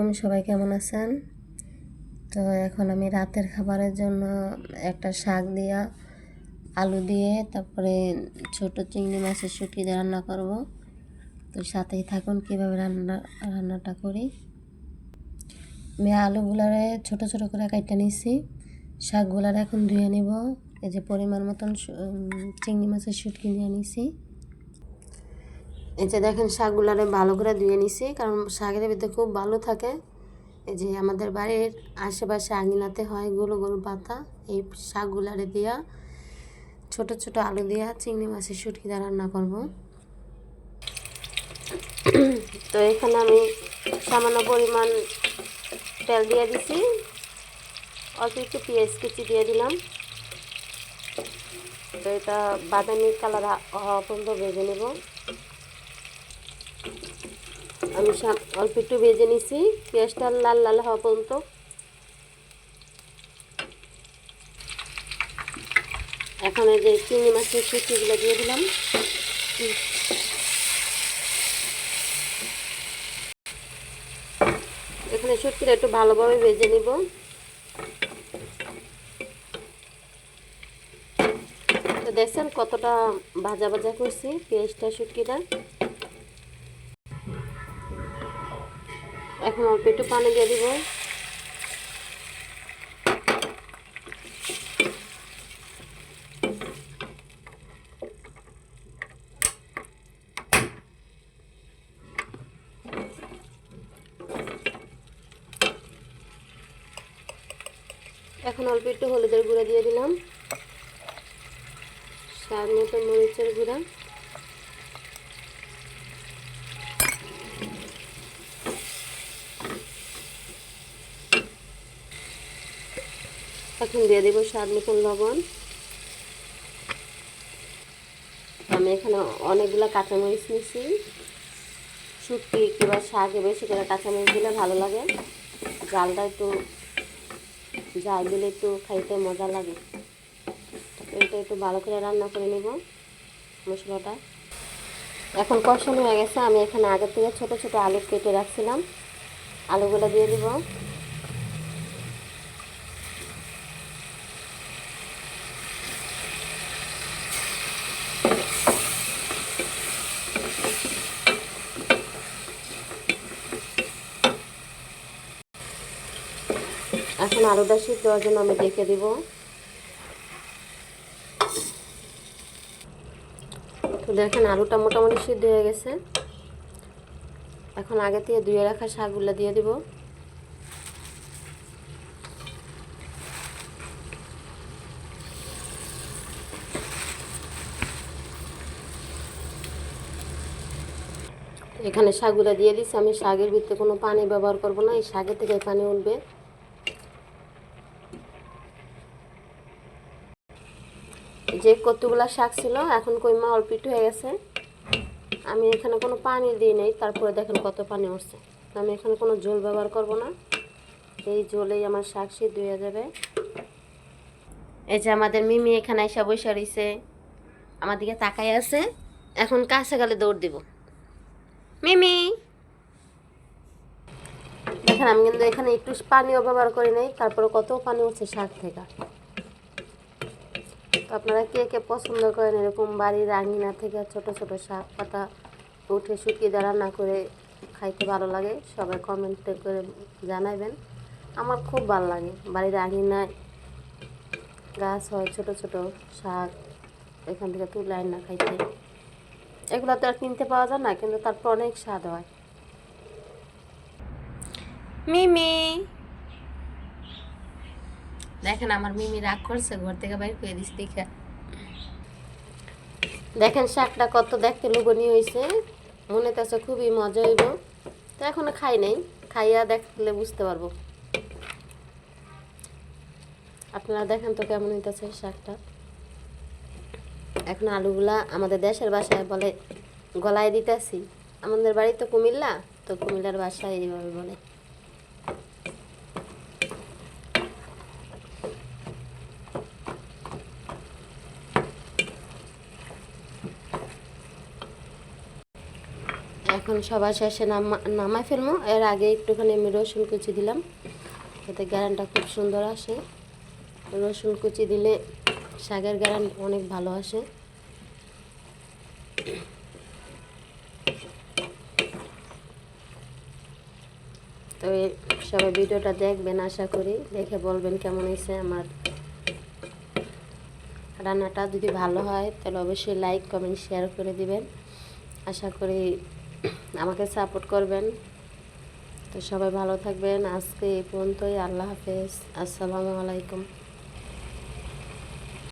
তুমি সবাই কেমন আছেন? তো এখন আমি রাতের খাবারের জন্য একটা শাক দিয়া আলু দিয়ে তারপরে ছোট চিংড়ি মাছের শুটকি দিয়ে রান্না করব। তো সাথেই থাকুন, কীভাবে রান্না, রান্নাটা করি। আমি আলুগুলারে ছোট ছোট করে কাইটা নিছি। শাকগুলারে এখন ধুয়ে নিব। এই যে পরিমাণ মতন চিংড়ি মাছের শুটকি নিয়ে নিছি। এই যে দেখেন শাকগুলারে ভালো করে ধুয়ে নিছি, কারণ শাকের ভিতরে খুব ভালো থাকে। এই যে আমাদের বাড়ির আশেপাশে আঙিনাতে হয় গোল গোল পাতা, এই শাকগুলারে দিয়া, ছোট ছোট আলু দিয়া চিংড়ি মাছের শুটকি দিয়ে রান্না করব। তো এখানে আমি সামান্য পরিমাণ তেল দিয়ে দিছি। অল্প একটু পেঁয়াজ কুচি দিয়ে দিলাম। তো এটা বাদামি কালার হওয়া পর্যন্ত ভেজে নেব। আমি অল্প একটু ভেজে নিছি। পেঁয়াজটা লাল লাল হওয়া পর্যন্ত। এখন যে চিংড়ি মাছের শুটকিগুলো দিয়ে দিলাম। এখানে শুটকিটা একটু ভালোভাবে ভেজে নিব। তো দেখছেন কতটা ভাজা ভাজা করছি পেঁয়াজটা, শুটকিটা। এখন অল্প একটু পানি দিয়ে দিব। এখন অল্প একটু হলুদের গুঁড়া দিয়ে দিলাম। স্বাদ মতো মরিচের গুঁড়া। এখন দিয়ে দেবো স্বাদ মতন লবণ। আমি এখানে অনেকগুলো কাঁচামরিচ নিচ্ছি শুটকি কিংবা শাকে বেশি করে কাঁচামরিচ দিলে ভালো লাগে। জালটা একটু জাল দিলে একটু খাইতে মজা লাগে। এটা একটু ভালো করে রান্না করে নেব মশলাটা। এখন কষানো হয়ে গেছে। আমি এখানে আগের থেকে ছোট ছোট আলু কেটে রাখছিলাম। আলুগুলো দিয়ে দিব। আলুটা সিদ্ধ দেওয়ার জন্য আমি ডেকে দিব। তো দেখেন, আলুটা মোটামুটি সিদ্ধ হয়ে গেছে। এখন আগে থেকে ধুয়ে রাখা শাকগুলো দিয়ে দিব। এখানে শাকগুলো দিয়ে দিচ্ছি আমি শাকের ভিতরে কোনো পানি ব্যবহার করব না। এই শাকের থেকে পানি উঠবে। যে কতগুলা শাক ছিল, এখন কইমা অল্প একটু হয়ে গেছে। আমি এখানে কোনো পানি দিই নাই, তারপরে দেখেন কত পানি উঠছে। আমি এখানে কোনো ঝোল ব্যবহার করব না। এই ঝোলেই আমার শাক সিদ্ধ হয়ে যাবে। এই যে আমাদের মিমি এখানে এসে বসে রয়েছে আমার দিকে তাকাই আছে। এখন কাছে গেলে দৌড় দিব। মিমি! দেখেন, আমি কিন্তু এখানে একটু পানিও ব্যবহার করি নাই, তারপরে কত পানি উঠছে শাক থেকে। আপনারা কে কে পছন্দ করেন এরকম বাড়ির আঙিনা থেকে ছোট ছোট শাক পাতা উঠে শুকিয়ে দিয়ে রান্না করে খাইতে ভালো লাগে, সবাই কমেন্টে করে জানাবেন আমার খুব ভালো লাগে, বাড়ির আঙিনায় গাছ হয়, ছোট ছোট শাক এখান থেকে তুলে আইন না খাইতে। এগুলো তো আর কিনতে পাওয়া যায় না, কিন্তু তারপর অনেক স্বাদ হয়। মিমি! দেখেন আমার মিমি রাগ করছে, ঘর থেকে বাইর করে দিস দেখে। দেখেন শাকটা কত দেখতে লোভনীয় হয়েছে। মনে তো খুবই মজা হইব। তো এখনও খাই নাই। খাইয়া দেখলে বুঝতে পারব। আপনারা দেখেন তো কেমন হইতেছে শাকটা। এখন আলুগুলা আমাদের দেশের বাসায় বলে, গলায় দিতেছি। আমাদের বাড়ি তো কুমিল্লা, তো কুমিল্লার বাসায় এইভাবে বলে। এখন সবার শেষে নামা, নামাই ফেলব। এর আগে একটুখানি আমি রসুন কুচি দিলাম। এতে গ্যারানটা খুব সুন্দর আসে। রসুন কুচি দিলে শাকের গ্যারান অনেক ভালো আসে। তো সবাই ভিডিওটা দেখবেন, আশা করি। দেখে বলবেন কেমন হয়েছে আমার রান্নাটা। যদি ভালো হয়, তাহলে অবশ্যই লাইক কমেন্ট শেয়ার করে দিবেন। আশা করি আমাকে সাপোর্ট করবেন। তো সবাই ভালো থাকবেন। আজকে এই পর্যন্তই। আল্লাহ হাফেজ। আসসালামু আলাইকুম।